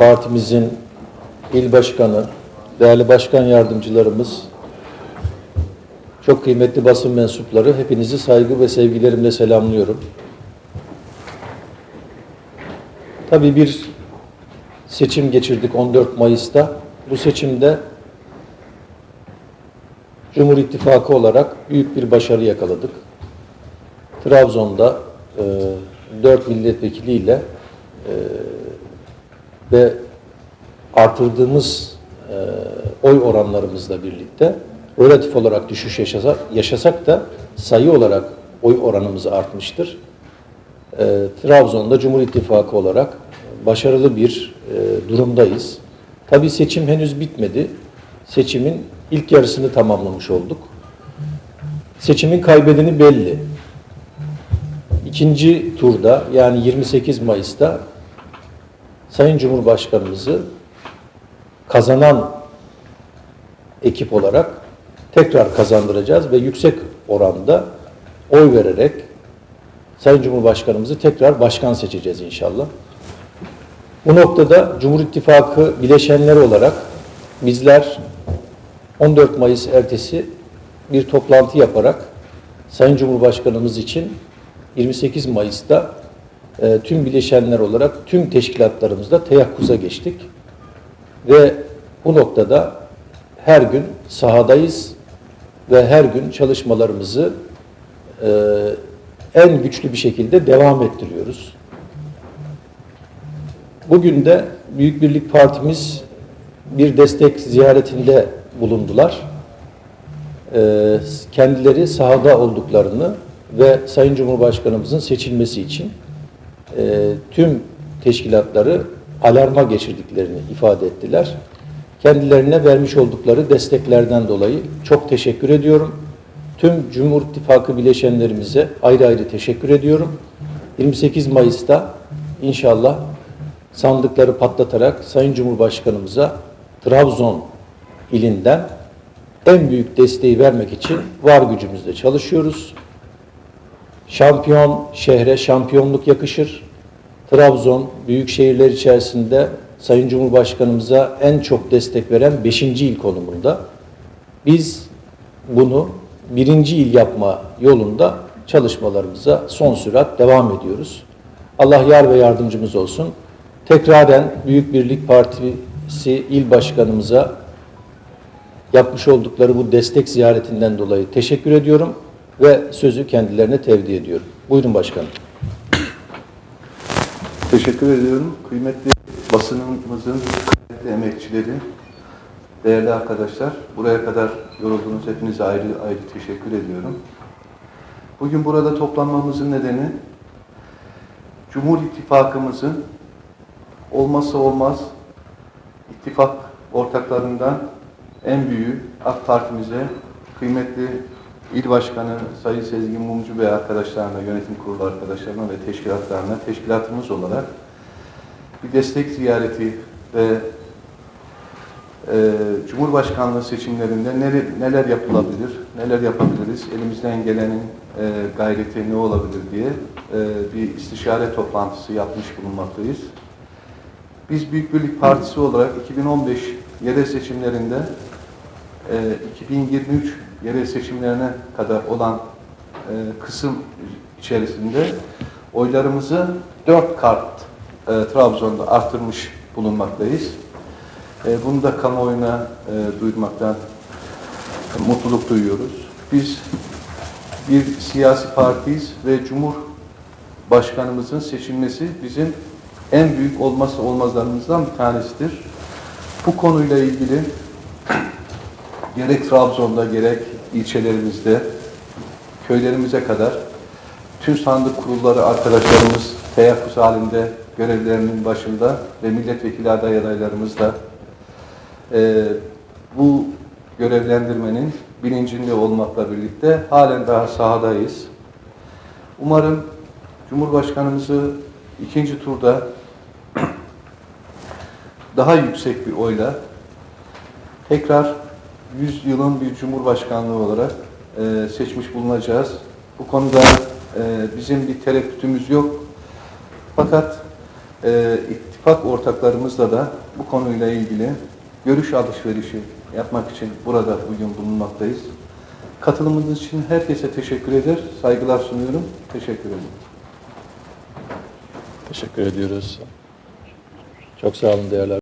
Partimizin il başkanı, değerli başkan yardımcılarımız, çok kıymetli basın mensupları, hepinizi saygı ve sevgilerimle selamlıyorum. Tabii bir seçim geçirdik 14 Mayıs'ta. Bu seçimde Cumhur İttifakı olarak büyük bir başarı yakaladık. Trabzon'da e, 4 milletvekiliyle e, ve artırdığımız e, oy oranlarımızla birlikte relatif olarak düşüş yaşasak, yaşasak da sayı olarak oy oranımız artmıştır. E, Trabzon'da Cumhur İttifakı olarak başarılı bir e, durumdayız. Tabii seçim henüz bitmedi. Seçimin ilk yarısını tamamlamış olduk. Seçimin kaybedeni belli. İkinci turda yani 28 Mayıs'ta Sayın Cumhurbaşkanımızı kazanan ekip olarak tekrar kazandıracağız ve yüksek oranda oy vererek Sayın Cumhurbaşkanımızı tekrar başkan seçeceğiz inşallah. Bu noktada Cumhur İttifakı bileşenleri olarak bizler 14 Mayıs ertesi bir toplantı yaparak Sayın Cumhurbaşkanımız için 28 Mayıs'ta e, tüm bileşenler olarak tüm teşkilatlarımızda teyakkuza geçtik. Ve bu noktada her gün sahadayız ve her gün çalışmalarımızı e, en güçlü bir şekilde devam ettiriyoruz. Bugün de Büyük Birlik Partimiz bir destek ziyaretinde bulundular. Ee, kendileri sahada olduklarını ve Sayın Cumhurbaşkanımızın seçilmesi için e, tüm teşkilatları alarma geçirdiklerini ifade ettiler. Kendilerine vermiş oldukları desteklerden dolayı çok teşekkür ediyorum. Tüm Cumhur İttifakı bileşenlerimize ayrı ayrı teşekkür ediyorum. 28 Mayıs'ta inşallah sandıkları patlatarak Sayın Cumhurbaşkanımıza Trabzon ilinden en büyük desteği vermek için var gücümüzle çalışıyoruz. Şampiyon şehre şampiyonluk yakışır. Trabzon büyük şehirler içerisinde Sayın Cumhurbaşkanımıza en çok destek veren 5. il konumunda. Biz bunu birinci il yapma yolunda çalışmalarımıza son sürat devam ediyoruz. Allah yar ve yardımcımız olsun. Tekraren Büyük Birlik Partisi il başkanımıza yapmış oldukları bu destek ziyaretinden dolayı teşekkür ediyorum ve sözü kendilerine tevdi ediyorum. Buyurun başkanım. Teşekkür ediyorum. Kıymetli basınımızın kıymetli emekçileri, değerli arkadaşlar, buraya kadar yoruldunuz. Hepinize ayrı ayrı teşekkür ediyorum. Bugün burada toplanmamızın nedeni Cumhur İttifakımızın olmazsa olmaz ittifak ortaklarından en büyüğü AK Partimize kıymetli İl Başkanı Sayın Sezgin Mumcu Bey arkadaşlarına, yönetim kurulu arkadaşlarına ve teşkilatlarına, teşkilatımız olarak bir destek ziyareti ve e, Cumhurbaşkanlığı seçimlerinde neler, neler yapılabilir, neler yapabiliriz, elimizden gelenin e, gayreti ne olabilir diye e, bir istişare toplantısı yapmış bulunmaktayız. Biz Büyük Birlik Partisi olarak 2015 yerel seçimlerinde e, 2023 yerel seçimlerine kadar olan e, kısım içerisinde oylarımızı dört kart e, Trabzon'da arttırmış bulunmaktayız. E, bunu da kamuoyuna e, duyurmaktan mutluluk duyuyoruz. Biz bir siyasi partiyiz ve Cumhurbaşkanımızın seçilmesi bizim en büyük olmazsa olmazlarımızdan bir tanesidir. Bu konuyla ilgili gerek Trabzon'da gerek ilçelerimizde köylerimize kadar tüm sandık kurulları arkadaşlarımız teyakkuz halinde görevlerinin başında ve milletvekili aday adaylarımız da e, bu görevlendirmenin bilincinde olmakla birlikte halen daha sahadayız. Umarım Cumhurbaşkanımızı ikinci turda daha yüksek bir oyla tekrar 100 yılın bir cumhurbaşkanlığı olarak e, seçmiş bulunacağız. Bu konuda e, bizim bir tereddütümüz yok. Fakat e, ittifak ortaklarımızla da bu konuyla ilgili görüş alışverişi yapmak için burada bugün bulunmaktayız. Katılımınız için herkese teşekkür eder, saygılar sunuyorum. Teşekkür ederim. Teşekkür ediyoruz. Çok sağ olun değerli